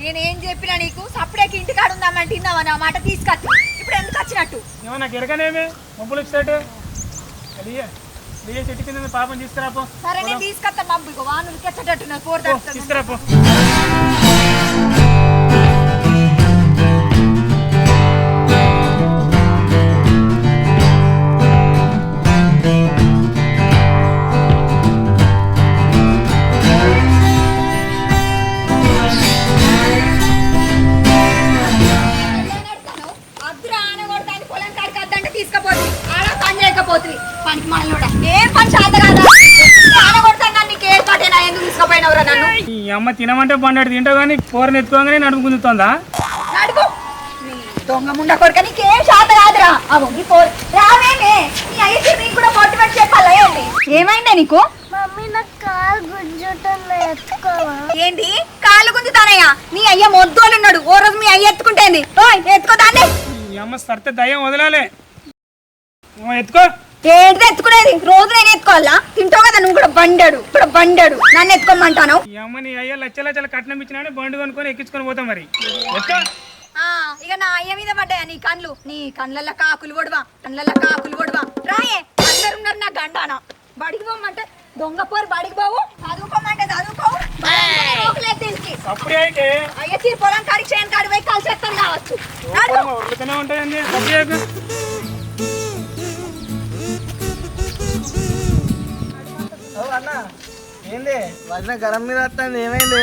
నేనేం. చెప్పినా నీకు? సప్పుడేకి ఇంటికాడ ఉందామంటే తిందామా నా మాట తీసుకొచ్చి. ఇప్పుడు ఎందుకు వచ్చినట్టు? ఏమో నాకు ఎరగనేమే మబ్బులు అలియ చెట్టు కింద పాపం తీసుకురాపో. సరే నేను తీసుకొస్తా మబ్బు ఇక కెచ్చటట్టు నాకు కోరుతా తీసుకురాపో. పనికి ఏం పని చేత కాదా ఈ అమ్మ తినమంటే బండాడు తింటావు కానీ కూరని ఎత్తుకోగానే నడుము గుంజుతోందా? నడుపు నీ దొంగ ముండ కొడుక నీకేం శాత కాదురా? అవు నీ పో రావేమే. నీ అయ్యకి నీకు కూడా మోటివేట్ చెప్పాలా? ఏంటి? ఏమైందే నీకు? మమ్మీ నాకు కాలు గుంజుతుంది ఎత్తుకోవా? ఏంటి? కాళ్ళు గుంజుతానయ్యా. నీ అయ్య మొద్దోలున్నాడు. ఓ రోజు మీ అయ్య ఎత్తుకుంటేంది. ఓయ్ ఎత్తుకో దాన్ని. ఈ అమ్మ సరితే దయ్యం వదలాలి. ఎత్తుకో. ఏంటిది ఎత్తుకునేది. రోజు నేను ఎత్తుకోవాలా? తింటావు కదా నువ్వు కూడా బండాడు ఇప్పుడు బండాడు. నన్ను ఎత్తుకోమంటాను ఈ అమ్మ నీ అయ్య లచ్చ లచ్చల కట్నం ఇచ్చినాడు బండి కొనుక్కొని ఎక్కించుకొని పోతాం మరి. ఎత్తుకో ఇక నా అయ్య మీద పడ్డాయా నీ కళ్ళు? నీ కళ్ళల్లో కాకులు పొడవా? కళ్ళల్లో కాకులు పొడవా? రాయే అందరు ఉన్నారు నా గండాన. బడికి పోమంటే దొంగ పోరు బడికి పోవు. చదువుకోమంటే చదువుకోవు. అయ్య చీ పొలం కాడికి చేయని కాడి పోయి కలిసి ఎత్తాను కావచ్చు అన్న. ఏంది? వదిన గరం మీద వస్తుంది ఏమైంది?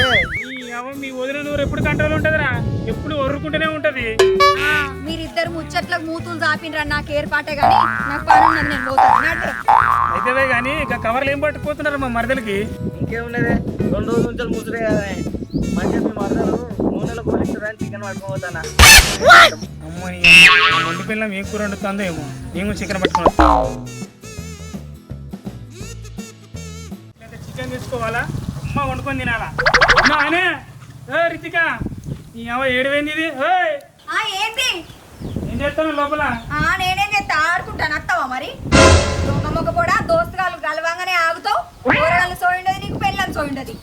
ఈ అమ్మ మీ వదిన నూరు ఎప్పుడు కంట్రోల్ ఉంటుందిరా? ఎప్పుడు ఒర్రుకుంటూనే ఉంటది. ఆ, మీరిద్దరు ముచ్చట్లకు మూతులు చాపినరా నాకు ఏర్పాటే కానీ నాకు పని ఉన్నది నేను పోతాను నడు. అయితే కానీ ఇక కవర్లు ఏం పట్టుకుపోతున్నారు మా మరదలకి? ఇంకేమున్నది రెండు రోజుల నుంచి ముసురే కదా మంచిగా మీ మరదలు నూనెలో పోలిస్తారని చికెన్ పట్టుకోపోతానా అమ్మ వండి పిల్లం ఏం కూర వండుతుందో ఏమో. మేము చికెన్ పట్టుకుని చికెన్ తీసుకోవాలా? అమ్మ వండుకొని తినాలా? అనే? ఏ రితిక ఈ అమ్మ ఏడువైంది ఇది? ఏయ్, ఆ ఏంది? ఏం చేస్తాను లోపల? ఆ నేనేం చేస్తా ఆడుకుంటాను. అత్తవా మరి? దొంగ మొక్క కూడా దోస్తుగాలు గలవంగానే ఆగుతావు. కూరగాయలు సోయిండది నీకు పెళ్ళని సోయిండది.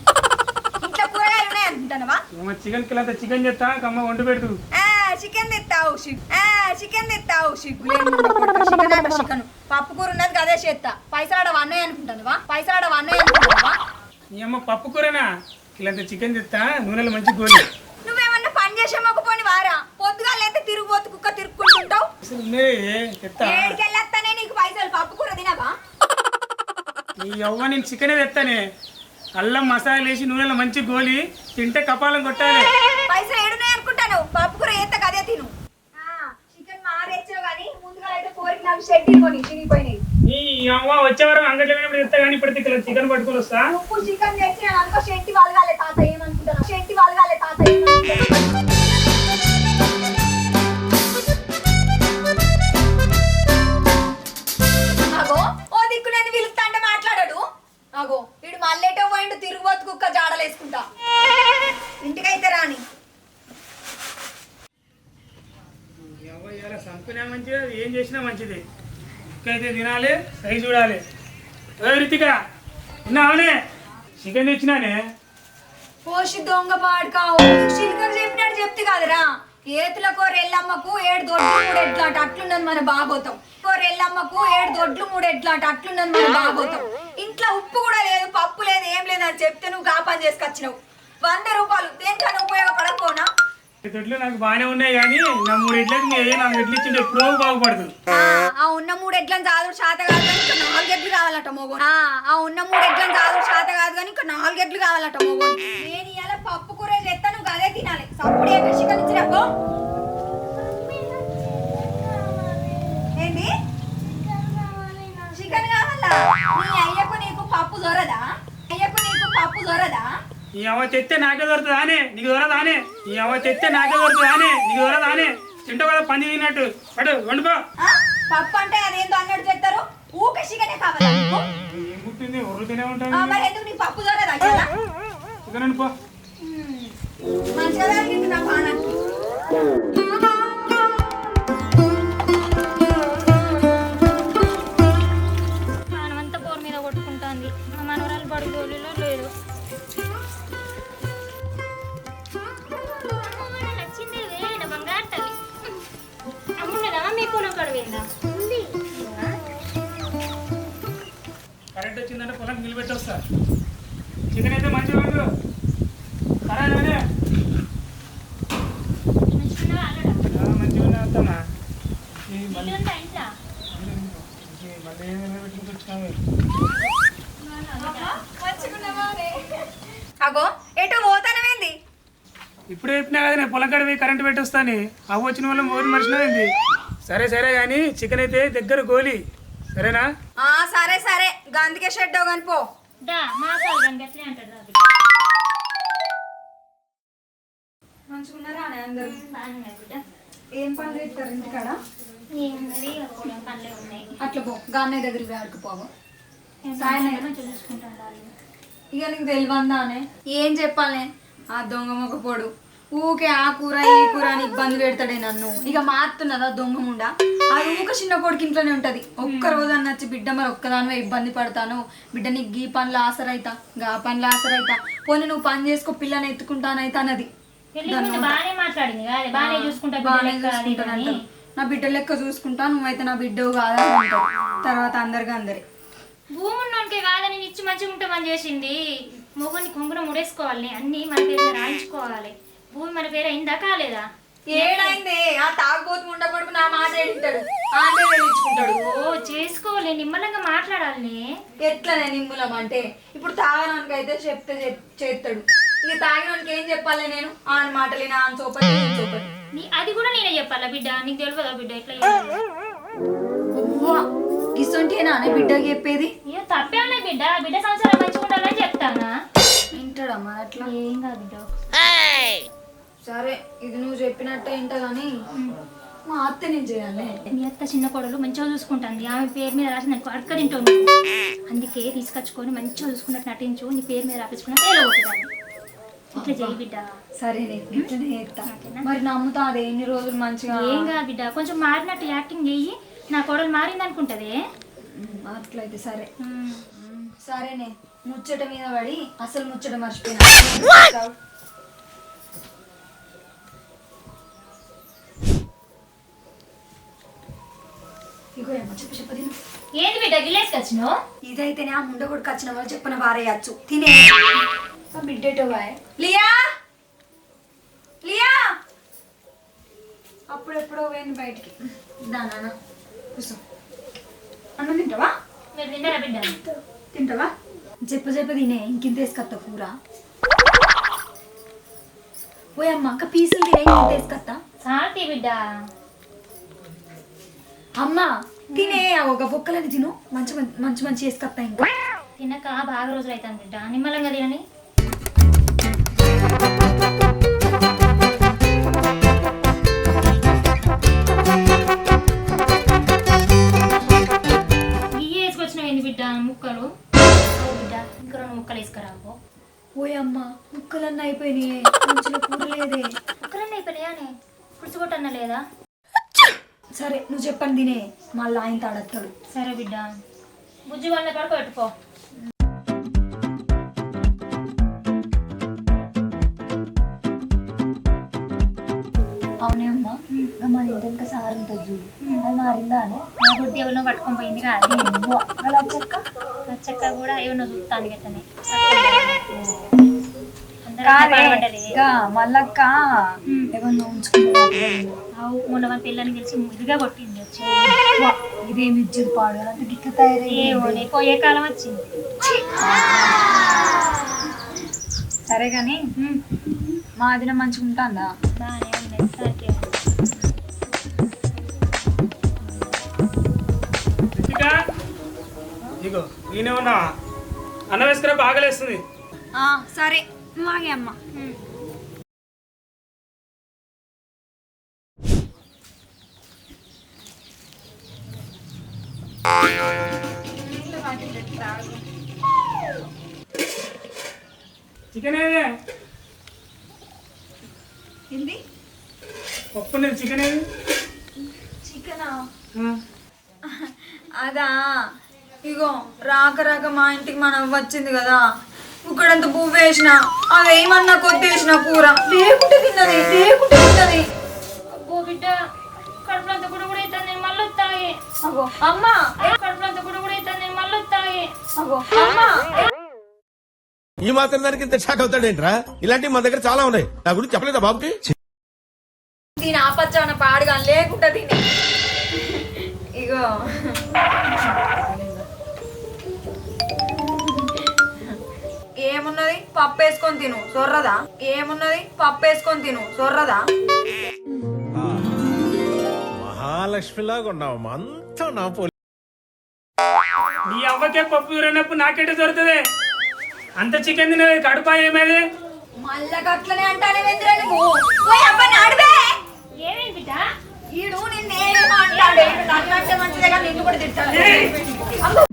ఇంట్లో కూరగాయలు ఉన్నాయి అనుకుంటానవా ఏమో చికెన్ కిలో అంత చికెన్ చేస్తా అమ్మ వండి పెడుతూ ఆ చికెన్ తెస్తావు చికెన్ తెస్తావు చికెన్ చికెన్. పప్పు కూర ఉన్నది అదే చేస్తా పైసలు ఆడ అన్నయ్య అనుకుంటానవా పైసలు ఆడ అమ్మ పప్పు కూరనా? కిలంత చికెన్ తెస్తా నూనెలో మంచి గోలి. నువ్వేమన్నా పని చేసే మొక్కపోని వారా? పొద్దుగా లేతే తిరుగుబోతు కుక్క తిరుక్కుంటుంటావు. అసలు తెస్తా. ఏడికెళ్ళొస్తానే నీకు పైసలు పప్పు కూర తినవా? ఈ అవ్వ నేను చికెనే తెస్తానే. అల్లం మసాలా వేసి నూనెలో మంచి గోలి తింటే కపాలం కొట్టాలి పైసలు ఏడున్నాయి అనుకుంటాను పప్పు కూర ఏత కదే తిను చికెన్ మారేచ్చావు కానీ ముందుగా అయితే కోరికి నాకు షెడ్యూల్ కొని చినిగిపోయినాయి ఈ అవ్వ కానీ ఇక్కడ చికెన్ పట్టుకొని వస్తా? నువ్వు చికెన్ తెచ్చి నేను అనుకో షెట్టి వలగాలే తాత ఏమనుకుంటాను షెట్టి వలగాలే తాత ఏమనుకుంటాను అగో ఓ దిక్కు నేను పిలుస్తా అంటే మాట్లాడాడు. అగో వీడు మళ్ళేటో పోయిండు తిరుగుబోతు కుక్క జాడలేసుకుంటా ఇంటికైతే రాని. మంచిది? ఏం చేసినా మంచిది. అయితే తినాలి సై చూడాలి. రితిక ఉన్నావనే చికెన్ తెచ్చినానే? పోషి దొంగ పాడుకావు. చెప్పినట్టు చెప్తే కదరా. ఏతుల కోరెల్లమ్మకు ఏడు దొడ్లు మూడు ఎట్లా అటు అట్లున్నది మన బాగోతాం. కోరెల్లమ్మకు ఏడు దొడ్లు మూడు ఎట్లా అటు అట్లున్నది మన బాగోతాం. ఇంట్లో ఉప్పు కూడా లేదు పప్పు లేదు ఏం లేదు అని చెప్తే నువ్వు కాపాన్ చేసుకొచ్చినావు. వంద రూపాయలు దేనికన్నా ఉపయోగపడకపోనా? దొడ్లు నాకు బాగానే ఉన్నాయి కానీ నా మూడు ఇడ్లకి మీ అయ్యే నాలుగు ఇడ్లు ఇచ్చింటే ఎప్పుడో బాగుపడుతుంది ఆ, ఆ ఉన్న మూడు ఎడ్లను చాదు శాత కాదు కానీ ఇంకా నాలుగెడ్లు కావాలట మోగో. ఆ ఉన్న మూడు ఎడ్లను చాదు శాత కాదు కానీ ఇంకా నాలుగెడ్లు కావాలట మోగో. నేను పప్పు కూర చేస్తా నువ్వు అదే తినాలి. సప్పుడే చికెన్ ఇచ్చినప్పో ఏంటి చికెన్ కావాలా? నీ అయ్యకు నీకు పప్పు దొరదా? అయ్యకు నీకు పప్పు దొరదా? ఈ అవ్వ తెస్తే నాకే దొరుకుతుంది ఆనే. నీకు దొరదా ఆనే. ఈ అవ్వ తెస్తే నాకే దొరుకుతుంది ఆనే. నీకు దొరదా ఆనే. తింటావు కదా పంది తిన్నట్టు. పడు వండుకో? పప్పు అంటే అదేందో అన్నట్టు చెప్తారు. ఊకే చికెనే కావాలా ఏం పుట్టింది? ఉరుకుతూనే ఆ, ఉంటాను మరి ఎందుకు నీకు పప్పు దొరదా కదా? చికెన్ అనుకో మంచిగా నా కరెంట్ వచ్చిందంటే పొలం నిలబెట్టి వస్తా చికెన్ అయితే మంచిగా ఉండు. సరేనే మంచిగా ఈ మళ్ళీ మళ్ళీ అగో ఎటు పోతానమేంది ఇప్పుడే చెప్పినా కదా నేను పొలం కాడ పోయి కరెంట్ పెట్టి వస్తాను అవ్వ వచ్చిన వల్ల మోరి మర్చినది సరే సరే కానీ చికెన్ అయితే దగ్గర గోలి. సరేనా? ఆ సరే సరే. గందుకే షెడ్ కానీ పో. దా మాసాలు ఎట్లే అంటాడు అందరు? ఏం పనులు చేస్తారు ఇంటికాడ? అట్లా పో. గానే దగ్గరికి ఆడుకు పోవు. సాయం మంచిగా చూసుకుంటాను వాళ్ళు ఇక నీకు తెలివందానే ఏం చెప్పాలే? ఆ దొంగ మొక్క పొడు. ఊకే ఆ కూర ఈ కూర అని ఇబ్బంది పెడతాడే నన్ను. ఇక మారుతున్నదా దొంగ ముండ? అది ఊక చిన్న కొడుకు ఇంట్లోనే ఉంటది. ఒక్క రోజు అన్న వచ్చి బిడ్డ మరి ఒక్కదానివే ఇబ్బంది పడతాను. బిడ్డ నీకు గీ పనులు ఆసరైతా గా పనులు ఆసరైతా పోనీ నువ్వు పని చేసుకో పిల్లని ఎత్తుకుంటానైతే? అన్నది. నా బిడ్డ లెక్క చూసుకుంటా నువ్వైతే నా బిడ్డ కాదా అంటావు తర్వాత అందరికి అందరి. భూమి ఉన్నోనికే కాదని ఇచ్చి మంచిగా ఉంటామని చేసింది. మొగని కొంగున ముడేసుకోవాలి. అన్ని మన రాయించుకోవాలి. భూమి మన పేరు అయిందా కాలేదా? ఏడైంది? ఆ తాగుబోతు ముండ కొడుకు నా మాట ఏడింటాడు ఆంటే వెళ్ళించుకుంటాడు ఓ చేసుకోవాలి నిమ్మలంగా మాట్లాడాలి ఎట్లనే నిమ్ములం అంటే? ఇప్పుడు తాగడానికి అయితే చెప్తే చేస్తాడు. ఇక తాగినోనికి ఏం చెప్పాలి నేను? ఆయన మాటలు నా ఈయన సోపతి నీ అది కూడా నేనే చెప్పాలా బిడ్డ? నీకు తెలియదా బిడ్డ ఎట్లా? గిసొంటేనా అనే బిడ్డకి చెప్పేది? తప్పే బిడ్డ? బిడ్డ సంవత్సరం మంచిగా ఉండాలని చెప్తానా? వింటాడమ్మా అట్లా ఏం కాదు బిడ్డ. సరే ఇది నువ్వు చెప్పినట్టే వింటా కానీ మా అత్త నేను చేయాలి. మీ అత్త చిన్న కోడలు మంచిగా చూసుకుంటుంది. ఆమె పేరు మీద రాసి నాకు అడక అందుకే తీసుకొచ్చుకొని మంచిగా చూసుకున్నట్టు నటించు నీ పేరు మీద రాపించుకున్నా తేలవుతుంది ఇట్లా చేయి బిడ్డ. సరే నేను ఇట్లనే చేస్తా. మరి నమ్ముతా అదే ఎన్ని రోజులు మంచిగా? ఏం కాదు బిడ్డ కొంచెం మారినట్టు యాక్టింగ్ చెయ్యి. నా కోడలు మారింది అనుకుంటది అట్లయితే సరే. సరేనే ముచ్చట మీద పడి అసలు ముచ్చట మర్చిపోయినా. ఇగో ఏమో చెప్పు చెప్పు తిను. ఏంది బిడ్డ గిలేసి వచ్చినావు ఇదైతేనే ఆ ముండ కొడుకు వచ్చిన వాళ్ళు చెప్పిన వారేయచ్చు తినే. బిడ్డేటో బాయ్ లియా! లియా! అప్పుడెప్పుడో పోయింది బయటికి. దా నాన్న కూర్చో. అన్నం తింటావా? మీరు తిన్నారా బిడ్డ? తింటావా? చెప్ప చెప్ప తినే. ఇంకింత వేసుకొత్తా కూర. ఓ అమ్మ అక్క పీసులు తినే ఇంత వేసుకొత్తా. సాల్తీ బిడ్డ? అమ్మ తినే ఆ ఒక బొక్కలని తిను. మంచి మంచి మంచి మంచి ఇంకా. తినక బాగా రోజులు అవుతాను బిడ్డ. నిమ్మలంగా తినని. సరే నువ్వు చెప్పండి తినే మళ్ళీ ఆయన తాడత్తాడు సరే బిడ్డ. బుజ్జి వాళ్ళ పడుకో పెట్టుకో. అవునే అమ్మా మన ఇంకా సార్ ఉంటుంది చూడు. అది మారిందా అని. నా బుద్ధి ఎవరినో పట్టుకొని పోయింది కాదు. అలా చెక్క నచ్చక్క కూడా ఎవరినో చూస్తాను గట్టనే మళ్ళక్క ఏమన్నా మన పిల్లని గెలిచి ముదిగా కొట్టింది వచ్చి. ఇదేమి ఇచ్చేది పాడు. అంటే ఏమో నీ పోయే కాలం వచ్చింది. సరే కానీ మా దిన మంచిగా ఉంటుందా? ఇగో నేనే ఉన్నా అన్నం వేసుకురా బాగలేస్తుంది సరే. మాగే అమ్మ చికెన్ ఏది? ఏంది? పప్పు నేను చికెన్ ఏది? చికెనా? అదా. ఇగో రాక రాక మా ఇంటికి మనం వచ్చింది కదా. ఇక్కడంత పువ్వు వేసిన అవేమన్నా కొద్దేసిన కూర. లేకుంటే తిన్నది లేకుంటే తిన్నది. అబ్బో బిడ్డ కడుపులంతా కూడా కూడా అవుతుంది మళ్ళీ అగో అమ్మా కడుపులంతా కూడా కూడా అవుతుంది మళ్ళీ అగో అమ్మా ఈ మాత్రం దానికి ఇంత షాక్ అవుతాడేంట్రా? ఇలాంటివి మన దగ్గర చాలా ఉన్నాయి. నా గురించి చెప్పలేదా బాబుకి? దీని ఆపచ్చాన పాడుగా లేకుంటే తిని. ఇగో. పప్పు వేసుకొని తిను సొర్రదా? ఏమున్నది? పప్పు వేసుకొని తిను సొర్రదా? మహాలక్ష్మిలాగా ఉన్నావు అంతా నా పోలి నీ అవ్వకే పప్పు దూరినప్పుడు నాకేటే దొరుకుతుంది? అంత చికెన్ తినది కడుపా ఏమేది? మళ్ళా గట్లనే అంటానే వెంద్రా నువ్వు. పోయి ఏమేమి బిడ్డ? ఈడు నిన్ను ఏమేమో అంటాడు. ఈడు నన్ను అంటే మంచిదే కానీ నిన్ను కూడా తిట్టాడు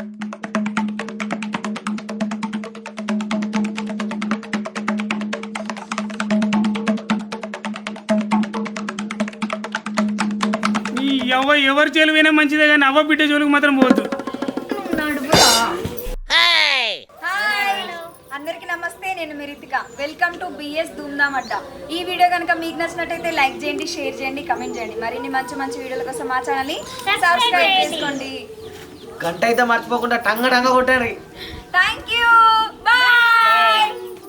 ఎవరి జోలు పోయినా మంచిదే కానీ అవ్వ బిడ్డ జోలికి మాత్రం పోవద్దు. అందరికి నమస్తే నేను Mirithika. Welcome to BS Dhoomdham అడ్డ ఈ వీడియో కనుక మీకు నచ్చినట్టయితే లైక్ చేయండి షేర్ చేయండి కమెంట్ చేయండి. మరిన్ని మంచి మంచి వీడియోల కోసం మా ఛానల్ని సబ్స్క్రైబ్ చేసుకోండి. గంట అయితే మర్చిపోకుండా టంగ టంగ కొట్టండి. Thank you